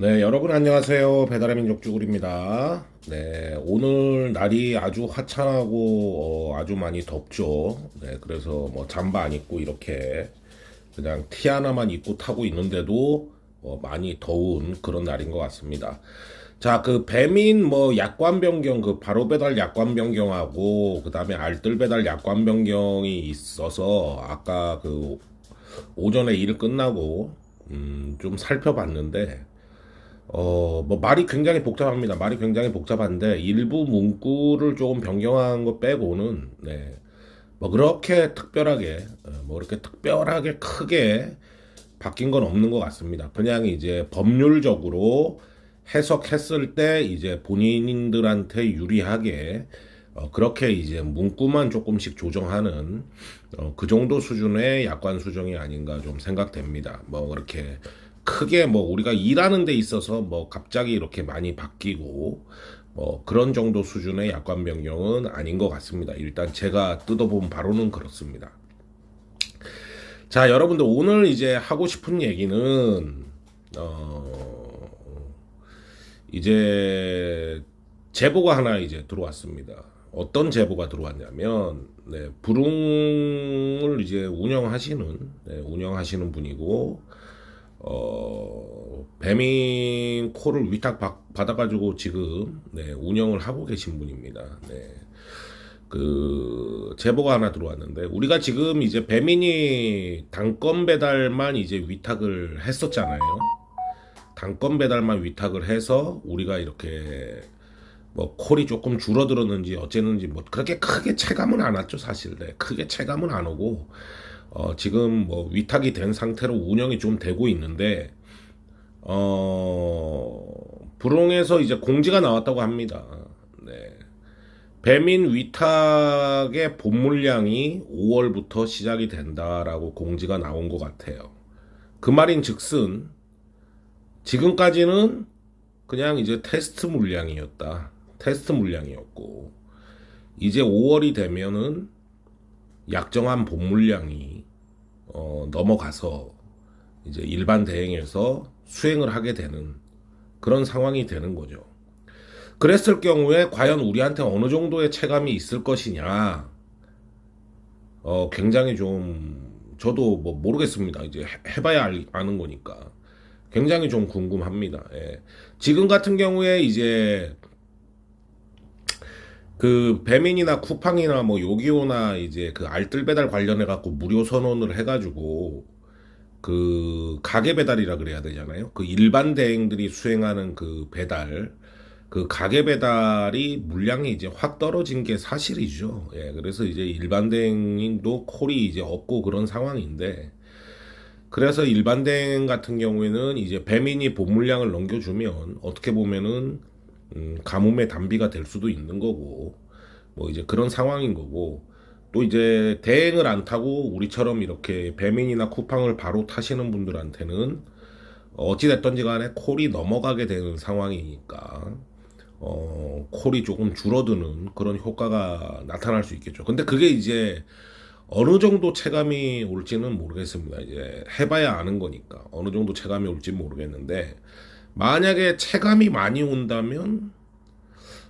네, 여러분 안녕하세요. 배달의 민족 쭈구리입니다. 네, 오늘 날이 아주 화창하고 어, 아주 많이 덥죠. 네, 그래서 뭐 잠바 안 입고 이렇게 그냥 티 하나만 입고 타고 있는데도 어, 많이 더운 그런 날인 것 같습니다. 자, 그 배민 뭐 약관 변경 그 바로 배달 약관 변경하고 그다음에 알뜰 배달 약관 변경이 있어서 아까 그 오전에 일 끝나고 음, 좀 살펴봤는데 어, 뭐 말이 굉장히 복잡합니다. 말이 굉장히 복잡한데 일부 문구를 조금 변경한 거 빼고는 네. 뭐 그렇게 특별하게 어, 뭐 그렇게 특별하게 크게 바뀐 건 없는 것 같습니다. 그냥 이제 법률적으로 해석했을 때 이제 본인들한테 유리하게 어, 그렇게 이제 문구만 조금씩 조정하는 어, 그 정도 수준의 약관 수정이 아닌가 좀 생각됩니다. 뭐 그렇게 크게 뭐 우리가 일하는 데 있어서 뭐 갑자기 이렇게 많이 바뀌고 뭐 그런 정도 수준의 약관 변경은 아닌 것 같습니다. 일단 제가 뜯어본 바로는 그렇습니다. 자, 여러분들 오늘 이제 하고 싶은 얘기는 어 이제 제보가 하나 이제 들어왔습니다. 어떤 제보가 들어왔냐면 네, 부릉을 이제 운영하시는 네, 운영하시는 분이고 어, 배민 콜을 위탁 받- 받아가지고 지금 네, 운영을 하고 계신 분입니다. 네. 그 제보가 하나 들어왔는데 우리가 지금 이제 배민이 단건 배달만 이제 위탁을 했었잖아요. 단건 배달만 위탁을 해서 우리가 이렇게 뭐 콜이 조금 줄어들었는지 어쨌는지 뭐 그렇게 크게 체감은 안 왔죠 사실. 네, 크게 체감은 안 오고 어, 지금 뭐 위탁이 된 상태로 운영이 좀 되고 있는데 어, 불홍에서 이제 공지가 나왔다고 합니다. 네. 배민 위탁의 본 물량이 5월부터 시작이 된다라고 공지가 나온 것 같아요. 그 말인 즉슨 지금까지는 그냥 이제 테스트 물량이었다. 테스트 물량이었고 이제 5월이 되면은 약정한 본 물량이 어, 넘어가서 이제 일반 대행에서 수행을 하게 되는 그런 상황이 되는 거죠. 그랬을 경우에 과연 우리한테 어느 정도의 체감이 있을 것이냐, 어, 굉장히 좀 저도 뭐 모르겠습니다. 이제 해- 해봐야 알- 아는 거니까 굉장히 좀 궁금합니다. 예. 지금 같은 경우에 이제 그 배민이나 쿠팡이나 뭐 요기요나 이제 그 알뜰 배달 관련해 갖고 무료 선언을 해가지고 그 가게 배달이라 그래야 되잖아요. 그 일반 대행들이 수행하는 그 배달 그 가게 배달이 물량이 이제 확 떨어진 게 사실이죠. 예, 그래서 이제 일반 대행도 콜이 이제 없고 그런 상황인데 그래서 일반 대행 같은 경우에는 이제 배민이 본 물량을 넘겨주면 어떻게 보면은 음, 가뭄의 단비가 될 수도 있는 거고 뭐 이제 그런 상황인 거고 또 이제 대행을 안 타고 우리처럼 이렇게 배민이나 쿠팡을 바로 타시는 분들한테는 어찌 됐던지 간에 콜이 넘어가게 되는 상황이니까 어 콜이 조금 줄어드는 그런 효과가 나타날 수 있겠죠. 근데 그게 이제 어느 정도 체감이 올지는 모르겠습니다. 이제 해봐야 아는 거니까 어느 정도 체감이 올지 모르겠는데 만약에 체감이 많이 온다면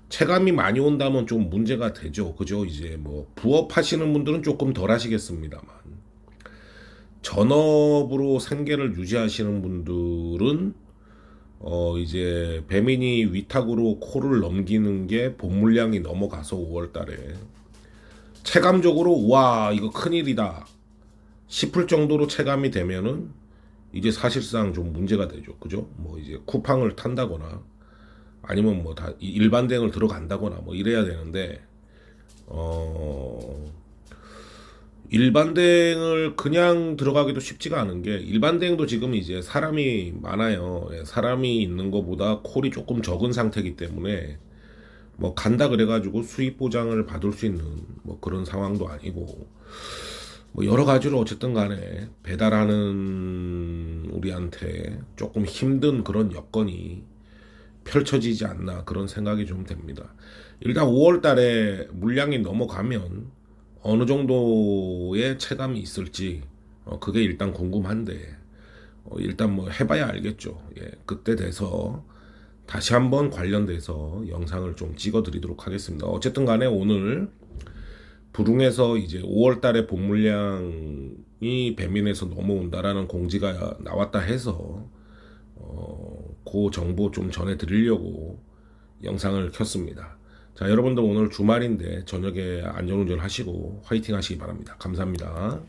체감이 많이 온다면 좀 문제가 되죠. 그죠? 이제 뭐 부업 하시는 분들은 조금 덜 하시겠습니다만 전업으로 생계를 유지하시는 분들은 어 이제 배민이 위탁으로 코를 넘기는 게 본물량이 넘어가서 5월 달에 체감적으로 와 이거 큰일이다 싶을 정도로 체감이 되면은 이제 사실상 좀 문제가 되죠. 그죠? 뭐 이제 쿠팡을 탄다거나 아니면 뭐 다 일반 대행을 들어간다거나 뭐 이래야 되는데 어 일반 대행을 그냥 들어가기도 쉽지가 않은 게 일반 대행도 지금 이제 사람이 많아요. 예, 사람이 있는 것보다 콜이 조금 적은 상태이기 때문에 뭐 간다 그래가지고 수입 보장을 받을 수 있는 뭐 그런 상황도 아니고 뭐 여러 가지로 어쨌든 간에 배달하는 우리한테 조금 힘든 그런 여건이 펼쳐지지 않나 그런 생각이 좀 됩니다. 일단 5월 달에 물량이 넘어가면 어느 정도의 체감이 있을지 어, 그게 일단 궁금한데 어, 일단 뭐 해봐야 알겠죠. 예, 그때 돼서 다시 한번 관련돼서 영상을 좀 찍어드리도록 하겠습니다. 어쨌든 간에 오늘 부릉에서 이제 5월 달에 본 물량 이 배민에서 넘어온다라는 공지가 나왔다 해서 어, 그 정보 좀 전해드리려고 영상을 켰습니다. 자, 여러분들 오늘 주말인데 저녁에 안전운전 하시고 화이팅 하시기 바랍니다. 감사합니다.